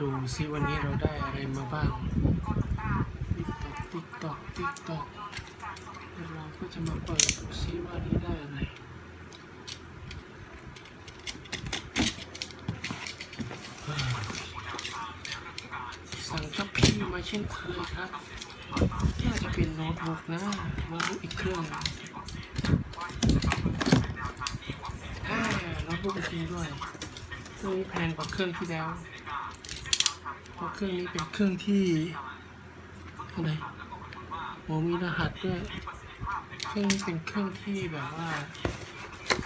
ดูซิวันนี้เราได้อะไรมาบ้างติ๊กตอกติ๊กตอกติ๊กตอกเราก็จะมาเปิดดูซิว่านี้ได้อะไรสั่งช้อปปี้มาเช่นเคยครับน่าจะเป็นโน้ตบุ๊กนะโน้ตบุ๊กอีกเครื่องฮ่าโน้ตบุ๊กจริงด้วยเครื่องนี้แพงกว่าเครื่องที่แล้ว เพราะเครื่องนี้เป็นเครื่องที่อะไรโอ้มีรหัสด้วย เครื่องนี้เป็นเครื่องที่แบบว่า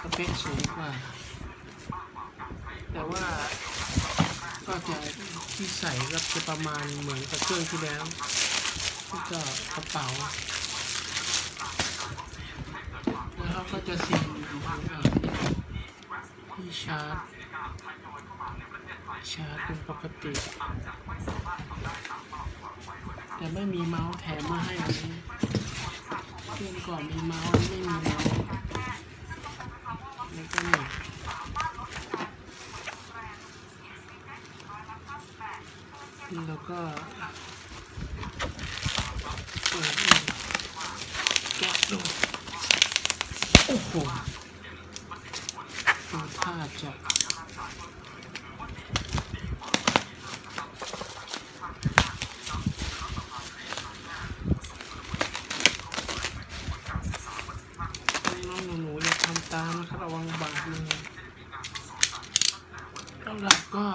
สเปคสูงกว่า แต่ว่าก็จะที่ใส่ก็จะประมาณเหมือนกับเครื่องที่แล้วแล้วก็กระเป๋าแล้วเขาก็จะซี ที่ชาร์จชาร์จเป็นปกติ แต่ไม่มีเมาส์แถมมาให้อันนี้เครื่องก่อนมีเมาส์ไม่มีเมาส์แล้วก็นี่แล้วก็เปิดแกะดูโอ้โห ดูท่าจะน้องหนูๆอย่าทำตามนะครับระวังบาดมือแล้วเราก็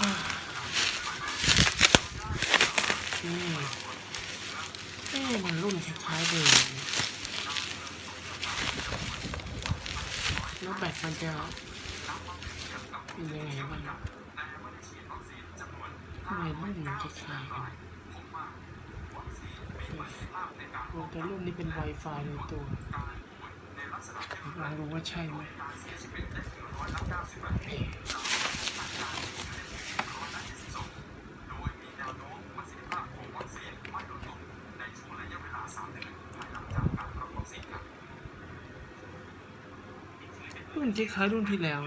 อ่นี่มันรุ่นคล้ายๆเดิมแล้วแบต มันจะเป็นยังไงบ้างทำไมรุ่นมันคล้ายกันโอ้แต่รุ่นนี้เป็น Wi-Fi ในตัวลองดูว่าใช่ไหม รุ่นคล้ายๆรุ่นที่แล้ว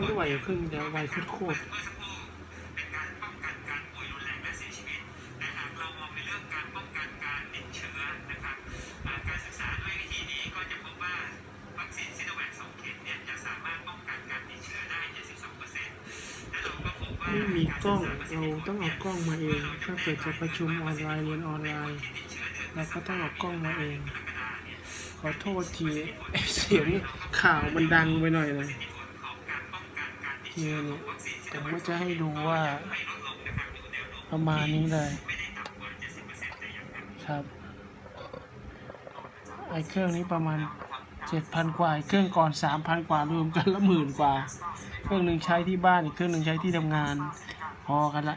ไม่ไหวกับเครื่องนี้แล้วไวโคตรๆไม่ มีกล้องเราต้องเอากล้องมาเองถ้าเกิดจะประชุมออนไลน์เรียนออนไลน์เราก็ต้องเอากล้องมาเอง ขอโทษทีเสียงข่าวมันดังไปหน่อยนะเนี่ยเนี่ยผมก็จะให้ดูว่า ประมาณนี้เลยครับไอเครื่องนี้ประมาณ เจ็ดพันกว่าเครื่องก่อนสามพันกว่ารวมกันละหมื่นกว่า เครื่องหนึ่งใช้ที่บ้านอีกเครื่องหนึ่งใช้ที่ทำงาน พอกันละ